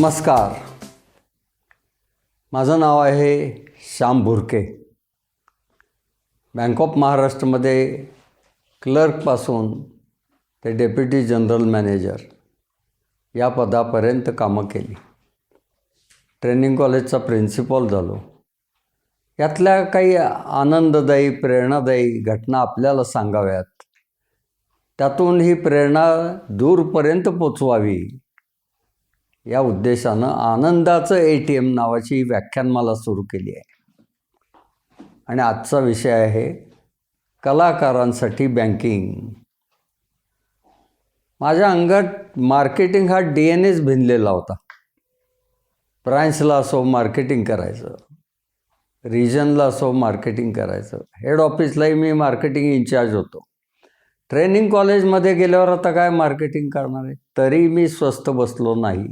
नमस्कार. माझं नाव आहे श्याम भुरके. बँक ऑफ महाराष्ट्रमध्ये क्लर्कपासून ते डेप्युटी जनरल मॅनेजर या पदापर्यंत कामं केली. ट्रेनिंग कॉलेजचा प्रिन्सिपॉल झालो. यातल्या काही आनंददायी प्रेरणादायी घटना आपल्याला सांगाव्यात. त्यातून ही प्रेरणा दूरपर्यंत पोचवावी या उद्देशानं आनंदाचं ए टी एम नावाची व्याख्यानमाला सुरू केली आहे. आणि आजचा विषय आहे कलाकारांसाठी बँकिंग. माझ्या अंगात मार्केटिंग हा डी एन एच भिनलेला होता. ब्रांचला असो मार्केटिंग करायचं रिजनला असो मार्केटिंग करायचं हेड ऑफिसलाही मी मार्केटिंग इन्चार्ज होतो. ट्रेनिंग कॉलेजमध्ये गेल्यावर आता काय मार्केटिंग करणार आहे? तरी मी स्वस्त बसलो नाही.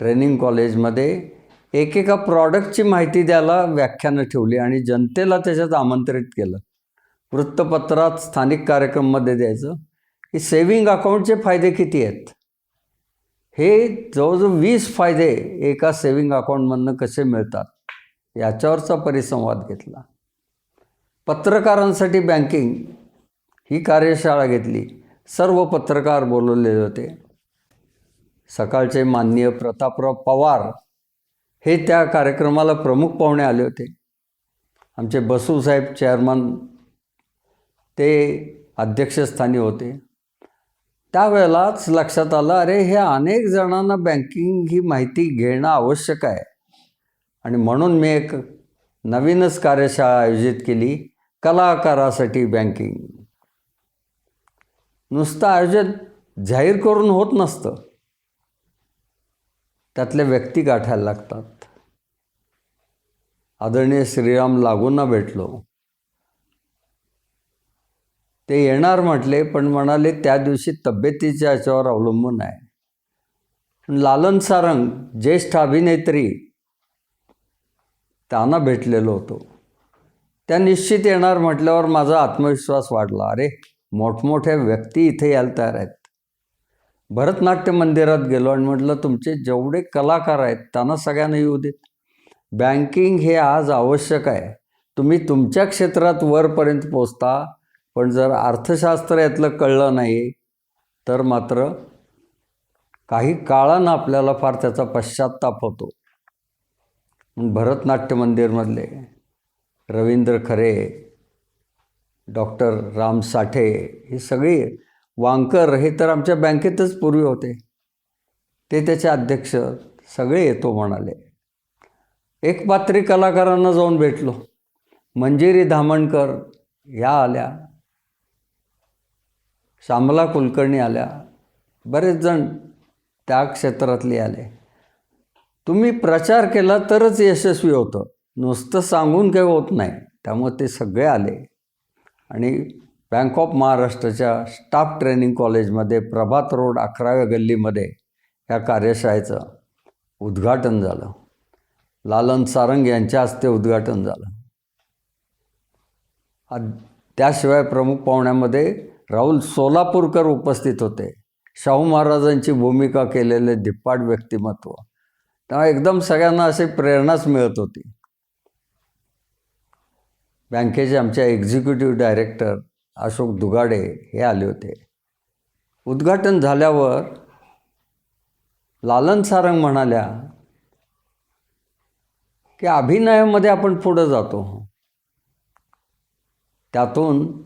ट्रेनिंग कॉलेजमध्ये एकेका प्रॉडक्टची माहिती द्यायला व्याख्यानं ठेवली आणि जनतेला त्याच्यात आमंत्रित केलं. वृत्तपत्रात स्थानिक कार्यक्रममध्ये द्यायचं की सेविंग अकाउंटचे फायदे किती आहेत? हे जवळजवळ वीस फायदे एका सेविंग अकाउंटमधनं कसे मिळतात याच्यावरचा परिसंवाद घेतला. पत्रकारांसाठी बँकिंग ही कार्यशाळा घेतली. सर्व पत्रकार बोलवलेले होते. सकाळचे माननीय प्रतापराव पवार हे त्या कार्यक्रमाला प्रमुख पाहुणे आले होते. आमचे बसूसाहेब चेअरमन ते अध्यक्षस्थानी होते. त्यावेळेलाच लक्षात आलं अरे हे अनेक जणांना बँकिंग ही माहिती घेणं आवश्यक आहे. आणि म्हणून मी एक नवीनच कार्यशाळा आयोजित केली कलाकारासाठी बँकिंग नुसतं आयोजन जाहीर करून होत नसतं. त्यातल्या व्यक्ती गाठायला लागतात. आदरणीय श्रीराम लागूंना भेटलो. ते येणार म्हटले पण म्हणाले त्या दिवशी तब्येतीच्या याच्यावर अवलंबून आहे. पण लालन सारंग ज्येष्ठ अभिनेत्री त्यांना भेटलेलो होतो. त्या निश्चित येणार म्हटल्यावर माझा आत्मविश्वास वाढला. अरे मोठमोठ्या व्यक्ती इथे यायला तयार आहेत. भरतनाट्य मंदिरात गेलो आणि म्हटलं तुमचे जेवढे कलाकार आहेत त्यांना सगळ्यांना येऊ देत बँकिंग हे आज आवश्यक आहे. तुम्ही तुमच्या क्षेत्रात वरपर्यंत पोचता पण जर अर्थशास्त्र यातलं कळलं नाही तर मात्र काही काळानं आपल्याला फार त्याचा पश्चाताप होतो. भरतनाट्य मंदिरमधले रवींद्र खरे डॉक्टर राम साठे ही सगळी वांकर हे तर आमच्या बँकेतच पूर्वी होते. ते त्याचे अध्यक्ष सगळे येतो म्हणाले. एक पात्री कलाकारांना जाऊन भेटलो. मंजिरी धामणकर ह्या आल्या. श्यामला कुलकर्णी आल्या. बरेच जण त्या क्षेत्रातले आले. तुम्ही प्रचार केला तरच यशस्वी होतं. नुसतं सांगून काही होत नाही. त्यामुळे ते सगळे आले. आणि बँक ऑफ महाराष्ट्राच्या स्टाफ ट्रेनिंग कॉलेजमध्ये प्रभात रोड अकराव्या गल्लीमध्ये या कार्यशाळेचं उद्घाटन झालं. लालन सारंग यांच्या हस्ते उद्घाटन झालं. त्याशिवाय प्रमुख पाहुण्यामध्ये राहुल सोलापूरकर उपस्थित होते. शाहू महाराजांची भूमिका केलेले धिप्पाट व्यक्तिमत्व. तेव्हा एकदम सगळ्यांना अशी प्रेरणाच मिळत होती. बँकेचे आमच्या एक्झिक्युटिव्ह डायरेक्टर अशोक दुगाडे हे आले होते. उद्घाटन झाल्यावर लालन सारंग म्हणाल्या की अभिनयामध्ये आपण पुढं जातो. त्यातून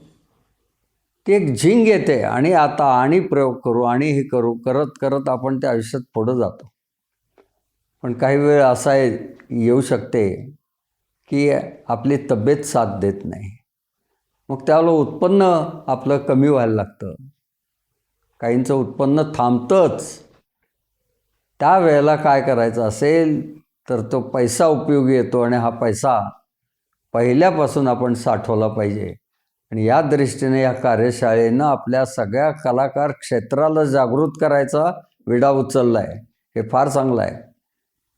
ती एक झिंग येते आणि आता आणि प्रयोग करू आणि हे करू करत करत आपण त्या आयुष्यात पुढं जातो. पण काही वेळ असा येऊ शकते की आपली तब्येत साथ देत नाही. मग त्याला उत्पन्न आपलं कमी व्हायला लागतं. काहींचं उत्पन्न थांबतंच. त्यावेळेला काय करायचं असेल तर तो पैसा उपयोगी येतो आणि हा पैसा पहिल्यापासून आपण साठवला पाहिजे. आणि या दृष्टीने या कार्यशाळेनं आपल्या सगळ्या कलाकार क्षेत्राला जागृत करायचा विडा उचलला आहे हे फार चांगलं आहे.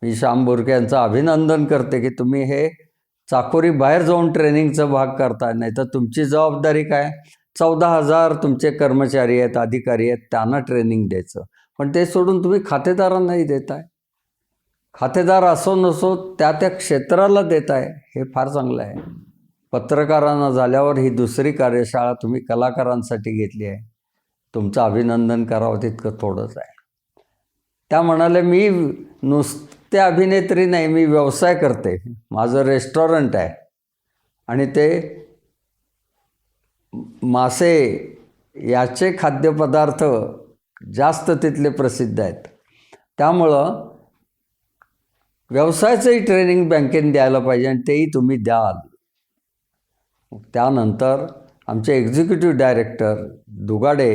मी श्याम बोरके यांचं अभिनंदन करते की तुम्ही हे चाकोरी बाहेर जाऊन ट्रेनिंगचा भाग करता नाही तर तुमची जबाबदारी काय? चौदा हजार तुमचे कर्मचारी आहेत अधिकारी आहेत त्यांना ट्रेनिंग द्यायचं. पण ते सोडून तुम्ही खातेदारांनाही देताय. खातेदार असो नसो त्या त्या क्षेत्राला देताय हे फार चांगलं आहे. पत्रकारांना झाल्यावर ही दुसरी कार्यशाळा तुम्ही कलाकारांसाठी घेतली आहे. तुमचं अभिनंदन करावं तितकं थोडंच आहे. त्या म्हणाले मी ते अभिनेत्री नाही मी व्यवसाय करते. माझं रेस्टॉरंट आहे. आणि ते मासे याचे खाद्यपदार्थ जास्त तिथले प्रसिद्ध आहेत. त्यामुळं व्यवसायाचंही ट्रेनिंग बँकेने द्यायला पाहिजे आणि तेही तुम्ही द्याल. त्यानंतर आमचे एक्झिक्युटिव्ह डायरेक्टर दुगाडे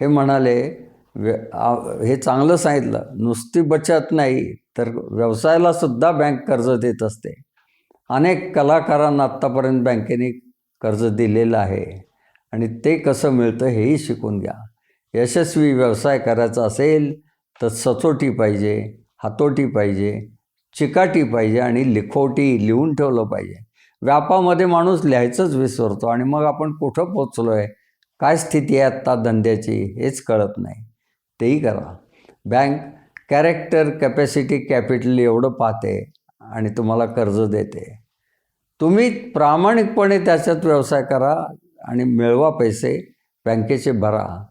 हे म्हणाले व्य हे चांगलं सांगितलं नुसती बचत नाही तर व्यवसायाला सुद्धा बँक कर्ज देत असते. अनेक कलाकारांना आत्तापर्यंत बँकेने कर्ज दिलेलं आहे. आणि ते कसं मिळतं हेही शिकून घ्या. यशस्वी व्यवसाय करायचा असेल तर सचोटी पाहिजे हातोटी पाहिजे चिकाटी पाहिजे आणि लिखोटी लिहून ठेवलं पाहिजे. व्यापामध्ये माणूस लिहायचंच विसरतो आणि मग आपण कुठं पोचलो आहे काय स्थिती आहे आत्ता धंद्याची हेच कळत नाही. तेही करा. बँक कॅरेक्टर कॅपॅसिटी कॅपिटल एवढं पाहते आणि तुम्हाला कर्ज देते. तुम्ही प्रामाणिकपणे त्याच्यात व्यवसाय करा आणि मिळवा पैसे बँकेचे भरा.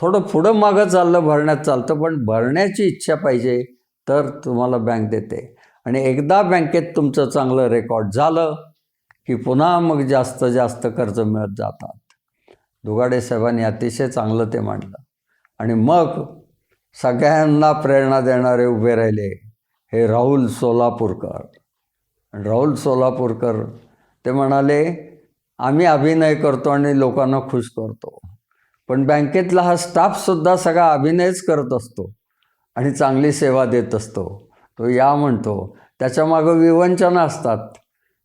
थोडं पुढं मागं चाललं भरण्यात चालतं पण भरण्याची इच्छा पाहिजे तर तुम्हाला बँक देते. आणि एकदा बँकेत तुमचं चांगलं रेकॉर्ड झालं की पुन्हा मग जास्त जास्त कर्ज मिळत जातात. दुगाडे साहेबांनी अतिशय चांगलं ते मांडलं. आणि मग सगळ्यांना प्रेरणा देणारे उभे राहिले हे राहुल सोलापूरकर. राहुल सोलापूरकर ते म्हणाले आम्ही अभिनय करतो आणि लोकांना खुश करतो. पण बँकेतला हा स्टाफसुद्धा सगळा अभिनयच करत असतो आणि चांगली सेवा देत असतो. तो या म्हणतो त्याच्यामागं विवंचनं असतात.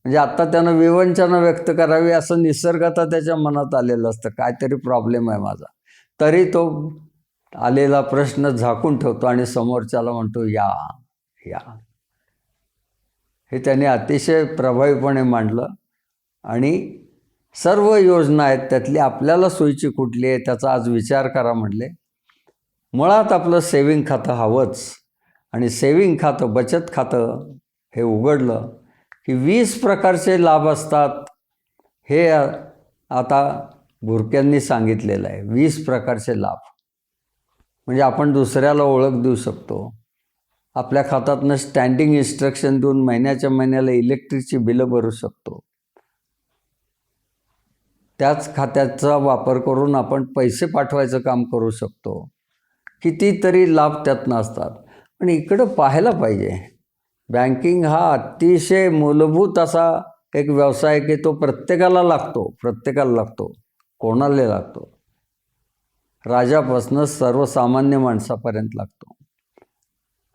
म्हणजे आत्ता त्यानं विवंचनं व्यक्त करावी असं निसर्गता त्याच्या मनात आलेलं असतं. काहीतरी प्रॉब्लेम आहे माझा. तरी तो आलेला प्रश्न झाकून ठेवतो आणि समोरच्याला म्हणतो या या. हे त्याने अतिशय प्रभावीपणे मांडलं. आणि सर्व योजना आहेत त्यातली आपल्याला सोयीची कुठली आहे त्याचा आज विचार करा म्हणले. मुळात आपलं सेविंग खातं हवंच. आणि सेविंग खातं बचत खातं हे उघडलं की वीस प्रकारचे लाभ असतात. हे आता भुरक्यांनी सांगितलेलं आहे. वीस प्रकारचे लाभ. म्हणजे आपण दुसऱ्याला ओळख देऊ शकतो. आपल्या खात्यातनं स्टँडिंग इन्स्ट्रक्शन देऊन महिन्याच्या महिन्याला इलेक्ट्रिकची बिलं भरू शकतो. त्याच खात्याचा वापर करून आपण पैसे पाठवायचं काम करू शकतो. कितीतरी लाभ त्यातनं असतात. पण इकडं पाहायला पाहिजे. बँकिंग हा अतिशय मूलभूत असा एक व्यवसाय की तो प्रत्येकाला लागतो प्रत्येकाला लागतो कोणाला लागतो? राजापासनं सर्वसामान्य माणसापर्यंत लागतो.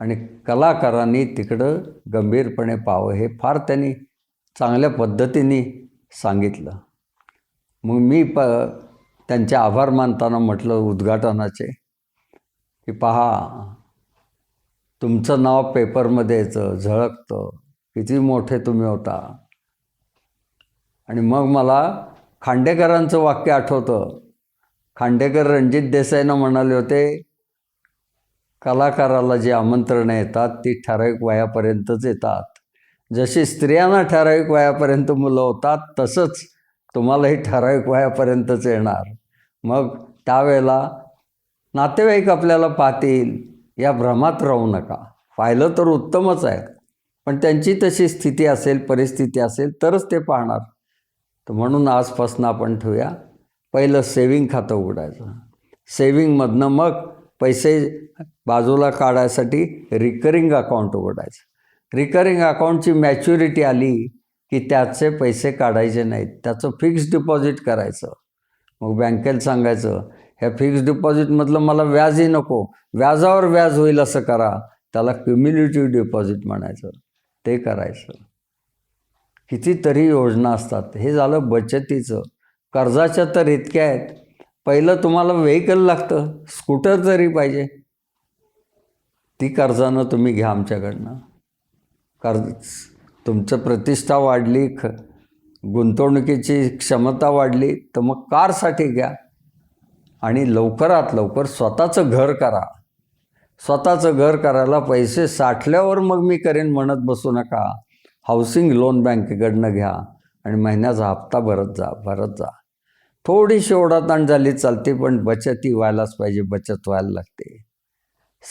आणि कलाकारांनी तिकडं गंभीरपणे पाहावं हे फार त्यांनी चांगल्या पद्धतीने सांगितलं. मग मी प त्यांचे आभार मानताना म्हटलं उद्घाटनाचे की पहा तुमचं नाव पेपरमध्ये यायचं झळकतं किती मोठे तुम्ही होता. आणि मग मला खांडेकरांचं वाक्य आठवतं खांडेकर रणजित देसाईनं म्हणाले होते कलाकाराला जी आमंत्रणं येतात ती ठराविक वयापर्यंतच येतात. जशी स्त्रियांना ठराविक वयापर्यंत मुलं होतात तसंच तुम्हालाही ठराविक वयापर्यंतच येणार. मग त्यावेळेला नातेवाईक आपल्याला पाहतील या भ्रमात राहू नका. पाहिलं तर उत्तमच आहे पण त्यांची तशी स्थिती असेल परिस्थिती असेल तरच ते पाहणार. तर म्हणून आजपासून आपण ठेवूया. पहिलं सेविंग खातं उघडायचं. सेविंगमधनं मग पैसे बाजूला काढायसाठी रिकरिंग अकाउंट उघडायचं. रिकरिंग अकाउंटची मॅच्युरिटी आली की त्याचे पैसे काढायचे नाहीत. त्याचं फिक्स डिपॉझिट करायचं. मग बँकेला सांगायचं ह्या फिक्स डिपॉझिटमधलं मला व्याजही नको. व्याजावर व्याज होईल असं करा. त्याला क्युम्युलेटिव्ह डिपॉझिट म्हणायचं. ते करायचं. कितीतरी योजना असतात. हे झालं बचतीचं. कर्जाच्या तर इतक्या आहेत. पहिलं तुम्हाला व्हेकल लागतं. स्कूटर तरी पाहिजे. ती कर्जानं तुम्ही घ्या आमच्याकडनं. कर्ज तुमचं प्रतिष्ठा वाढली ख गुंतवणुकीची क्षमता वाढली तर मग कारसाठी घ्या. आणि लवकरात लवकर स्वतःचं घर करा. स्वतःचं घर करायला पैसे साठल्यावर मग मी करेन म्हणत बसू नका. हाऊसिंग लोन बँकेकडनं घ्या. आणि महिन्याचा हप्ता भरत जा भरत जा. थोडीशी ओढाताण झाली चालते पण बचत ही व्हायलाच पाहिजे बचत व्हायला लागते.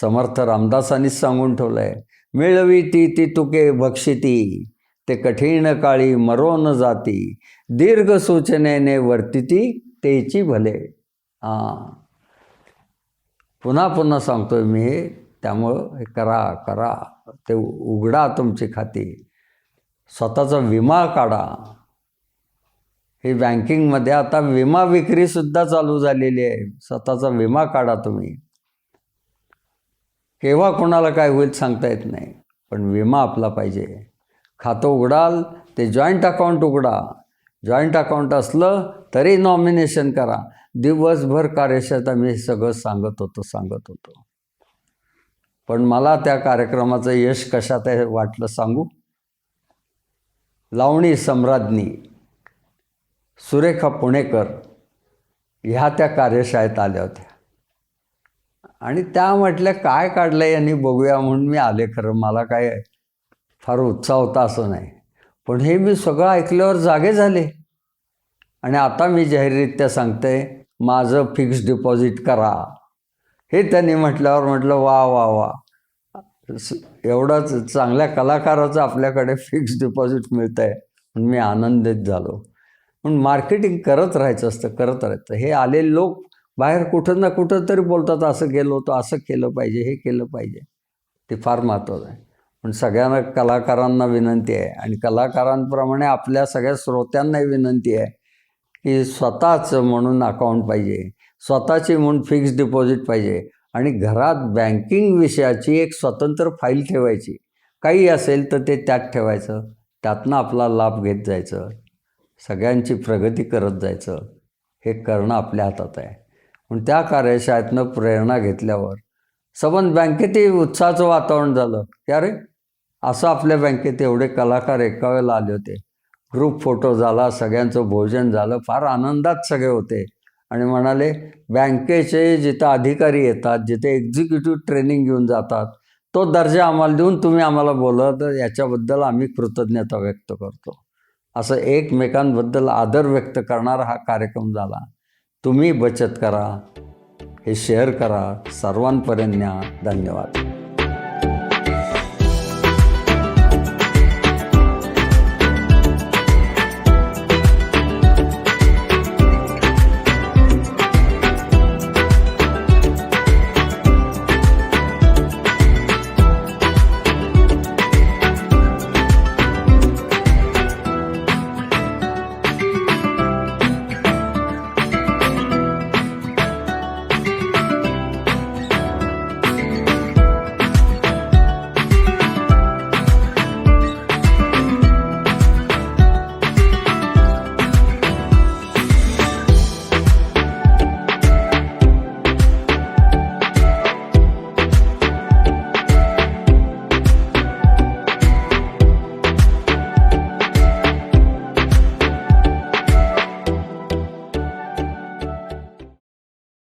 समर्थ रामदासांनीच सांगून ठेवलं आहे मिळवी ती ती तुके बक्षिती ते कठीण काळी मरो न जाती दीर्घ सूचनेने वर्तिती तेची भले. हां पुन्हा पुन्हा सांगतोय मी हे त्यामुळं हे करा करा ते उघडा तुमची खाती. स्वतःचा विमा काढा. हे बँकिंगमध्ये आता विमा विक्रीसुद्धा चालू झालेली आहे. स्वतःचा विमा काढा तुम्ही. केव्हा कोणाला काय होईल सांगता येत नाही. पण विमा आपला पाहिजे. खातं उघडाल ते जॉईंट अकाउंट उघडा. जॉईंट अकाउंट असलं तरी नॉमिनेशन करा. दिवसभर कार्यशाळेत आम्ही हे सगळं सांगत होतो सांगत होतो. पण मला त्या कार्यक्रमाचं यश कशात आहे वाटलं सांगू? लावणी सम्राज्ञी. सुरेखा पुणेकर ह्या त्या कार्यशाळेत आल्या होत्या. आणि त्या म्हटल्या काय काढलं यांनी बघूया म्हणून मी आले खरं. मला काय फार उत्साह होता असं नाही. पण हे मी सगळं ऐकल्यावर जागे झाले. आणि आता मी जाहीररित्या सांगते माझं फिक्स डिपॉझिट करा. हे त्यांनी म्हटल्यावर म्हटलं वा वा वा. एवढंच चांगल्या कलाकाराचं आपल्याकडे फिक्स डिपॉझिट मिळतं आहे म्हणून मी आनंदित झालो. म्हणून मार्केटिंग करत राहायचं असतं करत राहायचं. हे आलेले लोक बाहेर कुठं ना कुठं तरी बोलतात असं गेलो होतं असं केलं पाहिजे हे केलं पाहिजे. ते फार महत्त्वाचं आहे. पण सगळ्यांना कलाकारांना विनंती आहे. आणि कलाकारांप्रमाणे आपल्या सगळ्या श्रोत्यांनाही विनंती आहे की स्वतःचं म्हणून अकाउंट पाहिजे. स्वतःची म्हणून फिक्स डिपॉझिट पाहिजे. आणि घरात बँकिंग विषयाची एक स्वतंत्र फाईल ठेवायची. काही असेल तर ते त्यात ठेवायचं. त्यातनं आपला लाभ घेत जायचं. सगळ्यांची प्रगती करत जायचं. हे करणं आपल्या हातात आहे. पण त्या कार्यशाळेतनं प्रेरणा घेतल्यावर सबंध बँकेतही उत्साहाचं वातावरण झालं. की अरे असं आपल्या बँकेत एवढे कलाकार एका वेळेला आले होते. ग्रुप फोटो झाला सगळ्यांचं भोजन झालं फार आनंदात सगळे होते. आणि म्हणाले बँकेचे जिथं अधिकारी येतात जिथे एक्झिक्युटिव्ह ट्रेनिंग घेऊन जातात तो दर्जा आम्हाला देऊन तुम्ही आम्हाला बोलत याच्याबद्दल आम्ही कृतज्ञता व्यक्त करतो. असं एकमेकांबद्दल आदर व्यक्त करणारा हा कार्यक्रम झाला. तुम्ही बचत करा हे शेअर करा. सर्वांपर्यंत न्या. धन्यवाद.